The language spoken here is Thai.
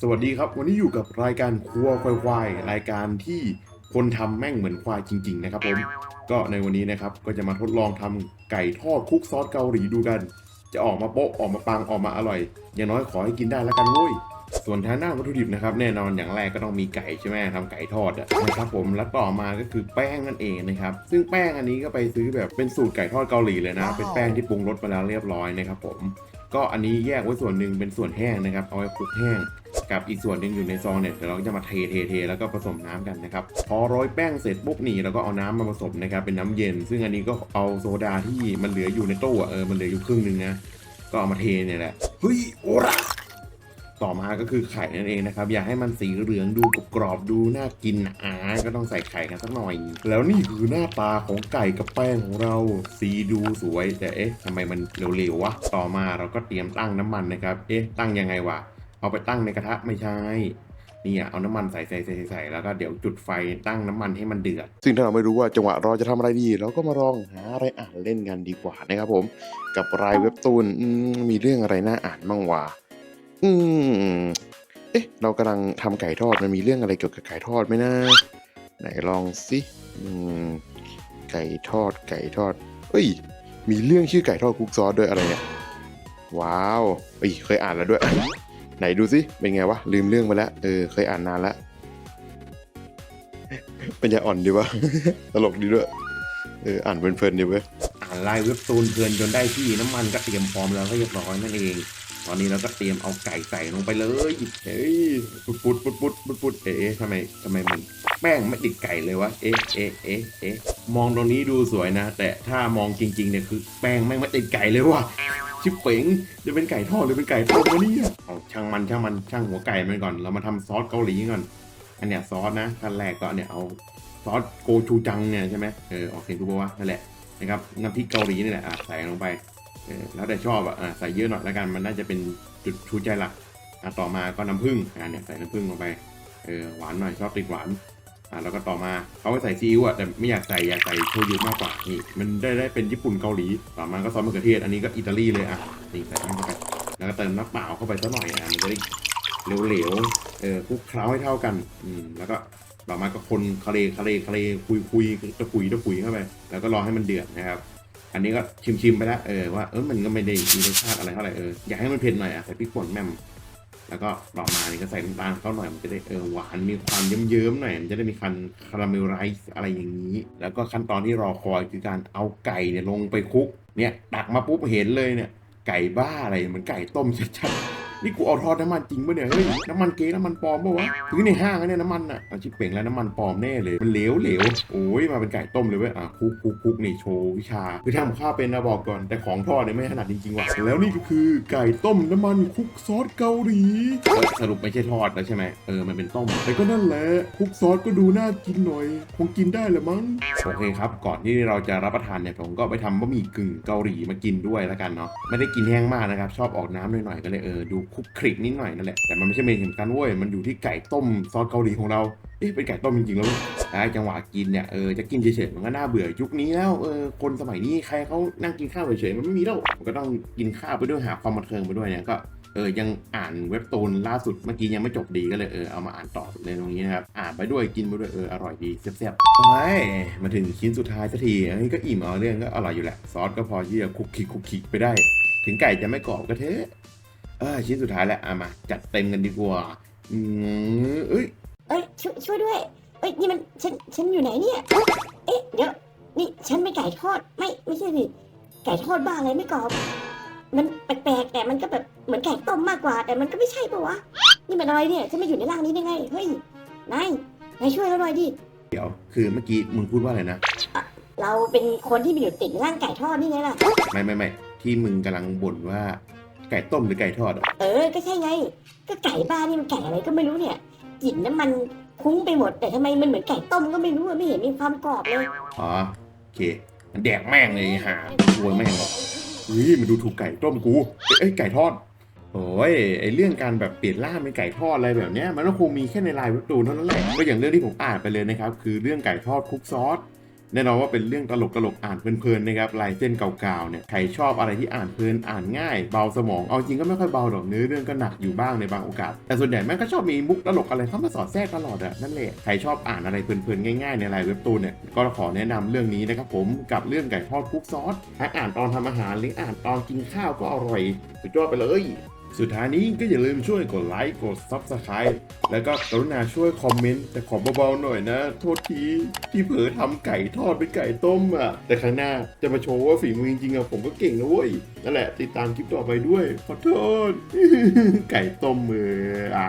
สวัสดีครับ วันนี้อยู่กับรายการครัวควายรายการที่คนทำแม่งเหมือนควายจริง ๆ นะครับผมก็ในวันนี้นะครับก็จะมาทดลองทำไก่ทอดคุกซอสเกาหลีดูกัน จะออกมาโป๊ะออกมาปังออกมาอร่อย อย่างน้อยขอให้กินได้แล้วกันเว้ยส่วนทางด้านวัตถุดิบนะครับแน่นอนอย่างแรกก็ต้องมีไก่ใช่ไหมทำไก่ทอดอะนะครับผมแล้วต่อมาก็คือแป้งนั่นเองนะครับซึ่งแป้งอันนี้ก็ไปซื้อแบบเป็นสูตรไก่ทอดเกาหลีเลยนะ เป็นแป้งที่ปรุงรสมาแล้วเรียบร้อยนะครับผม ก็อันนี้แยกไว้ส่วนหนึ่งเป็นส่วนแห้งนะครับเอาไว้คลุกแห้งกับอีกส่วนหนึ่งอยู่ในซองเนี่ยเดี๋ยวเราจะมาเทเทเทแล้วก็ผสมน้ำกันนะครับพอโรยแป้งเสร็จปุ๊บนี่เราก็เอาน้ำมาผสมนะครับเป็นน้ำเย็น ซึ่งอันนี้ก็เอาโซดาที่มันเหลืออยู่ในตู้เออมันเหลืออยู่ครึ่งหนึงนะก็เอามาเทเนี่ยแหละเฮ้ยโอระ ต่อมาก็คือไข่นั่นเองนะครับ อยากให้มันสีเหลืองดูกรอบดูน่ากินอ่าก็ต้องใส่ไข่กันสักหน่อย แล้วนี่คือหน้าตาของไก่กับแป้งของเราสีดูสวย แต่เอ๊ะทำไมมันเหลวๆวะต่อมาเราก็เตรียมตั้งน้ำมันนะครับ เอ๊ะตั้งยังไงวะเอาไปตั้งในกระทะไม่ใช่นี่อะเอาน้ำมันใส่ใส่ใส่ใส่แล้วก็เดี๋ยวจุดไฟตั้งน้ำมันให้มันเดือด ซึ่งถ้าเราไม่รู้ว่าจังหวะราจะทำอะไรดี เราก็มาลองหาอะไรอ่านเล่นกันดีกว่านะครับผม กับรายเว็บตูนมีเรื่องอะไรน่าอ่านบ้างวะ อืม เอ๊ะ เรากำลังทำไก่ทอด มันมีเรื่องอะไรเกี่ยวกับไก่ทอดไหมนะ ไหนลองสิอืม ไก่ทอด ไก่ทอด เอ้ย มีเรื่องชื่อไก่ทอดคุกซอสด้วยอะไรเนี่ย ว้าว เอ้ย เคยอ่านแล้วด้วย ไหนดูสิ เป็นไงวะ ลืมเรื่องไปแล้ว เออ เคยอ่านนานแล้วเป็นยาอ่อนดีวะ ตลกดีด้วย เออ อ่านเพลินๆดีเว้ย อ่านลายเว็บตูนเพลินจนได้ที่น้ำมันก็เตรียมพร้อมแล้วก็เรียบร้อยนั่นเอง ตอนนี้เราก็เตรียมเอาไก่ใส่ลงไปเลยเฮ้ยปุดปุดปุดปุดปุดปุดเอ๊ะทำไมทำไมมันแป้งไม่ติดไก่เลยวะ เอ๊ะเอ๊ะเอ๊ะเอ๊ะมองตรงนี้ดูสวยนะ แต่ถ้ามองจริงๆเนี่ยคือแป้งไม่ไม่ติดไก่เลยว่ะชิบเป๋งจะเป็นไก่ทอดหรือเป็นไก่ต้มวะเนี่ยเอาช่างมันช่างมันช่างหัวไก่มันก่อน เรามาทำซอสเกาหลีก่อน อันเนี้ยซอสนะขั้นแรกก็เนี่ยเอาซอสโกชูจังเนี่ยใช่ไหมเออออกเสียงถูกปะวะนั่นแหละนะครับน้ำพริกเกาหลีนี่แหละอะใส่ลงไป เออแล้วแต่ชอบอะใส่เยอะหน่อยแล้วกันมันน่าจะเป็นจุดชูใจหลักอะต่อมาก็น้ำผึ้งอะเนี่ยใส่น้ำผึ้งลงไปเออหวานหน่อยชอบติดหวานอะแล้วก็ต่อมาเขาไปใส่ซีอิ๊วอะแต่ไม่อยากใส่อยากใส่โชยุมากกว่านี่มันได้ได้เป็นญี่ปุ่นเกาหลีต่อมาก็ซอสมะเขือเทศอันนี้ก็อิตาลีเลยอะนี่ใส่เข้าไปแล้วก็เติมน้ำเปล่าเข้าไปสักหน่อยอะมันจะได้เหลวๆเออคลุกเคล้าให้เท่ากันอืมแล้วก็ต่อมาก็คนคาเลคาเลคาเลคุยคุยตะคุยตะคุยเข้าไป แล้วก็รอให้มันเดือดนะครับ อันนี้ก็ชิมๆไปแล้วเออว่าเออมันก็ไม่ได้มีรสชาติอะไรเท่าไหร่เอออยากให้มันเผ็ดหน่อยอะใส่พริกป่นแม่มแล้วก็ต่อมานี่ก็ใส่น้ำตาลเข้าหน่อยมันจะได้เออหวานมีความเยิ้มๆหน่อยมันจะได้มีคันคาราเมลไรซ์อะไรอย่างนี้ แล้วก็ขั้นตอนที่รอคอยคือการเอาไก่เนี่ยลงไปคลุกเนี่ยตักมาปุ๊บเห็นเลยเนี่ยไก่บ้าอะไรเหมือนไก่ต้มชัดๆ นี่กูเอาทอดน้ำมันจริงปะเนี่ยเฮ้ยน้ำมันเก๊น้ำมันปลอมปะวะซื้อในห้างอะเนี่ยน้ำมันอะอาชิบเป่งแล้วน้ำมันปลอมแน่เลยมันเหลวเหลวโอ้ยมาเป็นไก่ต้มเลยเว้ยอะคุกคุกคุกนี่โชว์วิชาคือทำข้าวเป็นนะบอกก่อน แต่ของทอดเนี่ยไม่ถนัดจริงๆว่ะแล้วนี่ก็คือไก่ต้มน้ำมันคุกซอสเกาหลีสรุปไม่ใช่ทอดแล้วใช่ไหมเออมันเป็นต้มแต่ก็นั่นแหละคุกซอสก็ดูน่ากินหน่อย คงกินได้แหละมั้งโอเคครับ ก่อนที่เราจะรับประทานเนี่ยผมก็ไปทำบะหมี่กึ่งเกาหลีมากินด้วยแล้วกันเนาะไม่ได้กินแห้งมากนะครับชอบออกน้ำหน่อยๆก็เลยเออดูคลุกคลิกนิดหน่อยนั่นแหละ แต่มันไม่ใช่เมนูสำคัญเว้ย มันอยู่ที่ไก่ต้มซอสเกาหลีของเรา เอ๊ะเป็นไก่ต้มจริงๆแล้วเว้จังหวะกินเนี่ย เออ จะกินเฉยๆ มันก็น่าเบื่อยุคนี้แล้ว เออ คนสมัยนี้ใครเขานั่งกินข้าวเฉยๆ มันไม่มีแล้วมันก็ต้องกินข้าวไปด้วยหาความบันเทิงไปด้วยเนี่ยก็เออยังอ่านเว็บตูนล่าสุดเมื่อกี้ยังไม่จบดีก็เลยเออเอามาอ่านต่อในตรงนี้นะครับ อ่านไปด้วยกินไปด้วยเอออร่อยดีแซ่บๆโอ้ยมาถึงชิ้นสุดท้ายสักทีอันนี้ก็อิ่มเอาเรื่องก็อร่อยอยู่แหละ ซอสก็พอที่จะคุกคิกคุกคิกไปได้ ถึงไก่จะไม่กรอบก็เถอะ เออชิ้นสุดท้ายแล้วอะมา จัดเต็มกันดีกว่าอืมเอ้ยเอ้ยช่วยช่วยด้วย เอ้ยนี่มันฉันฉันอยู่ไหนเนี่ย เอ๊ะเดี๋ยวนี่ฉันไม่ไก่ทอดไม่ไม่ใช่สิไก่ทอดบ้าอะไรไม่กรอบมันแปลกๆแต่มันก็แบบเหมือนไก่ต้มมากกว่า แต่มันก็ไม่ใช่ปะวะนี่มันอะไรเนี่ยฉันมาอยู่ในร่างนี้ได้ไงเฮ้ยนายนายช่วยเราหน่อยดิเดี๋ยวคือเมื่อกี้มึงพูดว่าอะไรนะเราเป็นคนที่ไปอยู่ติดในร่างไก่ทอดนี่ไงล่ะไม่ไม่ไม่ที่มึงกำลังบ่นว่า ไก่ต้มหรือไก่ทอดอะเออ ก็ใช่ไง ก็ไก่บ้านี่มันไก่อะไรก็ไม่รู้เนี่ยกลิ่นน้ำมันคุ้งไปหมด แต่ทำไมมันเหมือนไก่ต้มก็ไม่รู้อะไม่เห็นมีความกรอบเลยอ๋อโอเคมันแดกแม่งเลยหาชัวแม่งหรอกเฮ้ยมันดูถูกไก่ต้มกูเอ้ยไก่ทอดโอ้ยไอเรื่องการแบบเปลี่ยนร่างเป็นไก่ทอดอะไรแบบเนี้ยมันก็คงมีแค่ในไลน์เว็บตูนเท่านั้นแหละก็อย่างเรื่องที่ผมอ่านไปเลยนะครับคือเรื่องไก่ทอดคลุกซอส แน่นอนว่าเป็นเรื่องตลกตลกๆอ่านเพลินๆนะครับลายเส้นเก่าๆเนี่ยใครชอบอะไรที่อ่านเพลินอ่านง่าย เบาสมองเอาจริงก็ไม่ค่อยเบาหรอกเนื้อเรื่องก็หนักอยู่บ้างในบางโอกาส แต่ส่วนใหญ่แม่งก็ชอบมีมุกตลกอะไรเข้ามาสอดแทรกตลอดอะนั่นแหละใครชอบอ่านอะไรเพลินๆง่ายๆในลายเว็บตูนเนี่ยก็ขอแนะนำเรื่องนี้นะครับผมกับเรื่องไก่ทอดคลุกซอสอ่านตอนทำอาหารหรืออ่านตอนกินข้าวก็อร่อยสุดยอดไปเลย สุดท้ายนี้ก็อย่าลืมช่วยกดไลค์กด Subscribe แล้วก็กรุณาช่วยคอมเมนต์ แต่ขอเบาๆหน่อยนะ โทษทีที่เผลอทำไก่ทอดเป็นไก่ต้มอะ แต่ครั้งหน้าจะมาโชว์ว่าฝีมือจริงๆอะผมก็เก่งนะเว้ย นั่นแหละติดตามคลิปต่อไปด้วย ขอโทษ ไก่ต้มมืออะ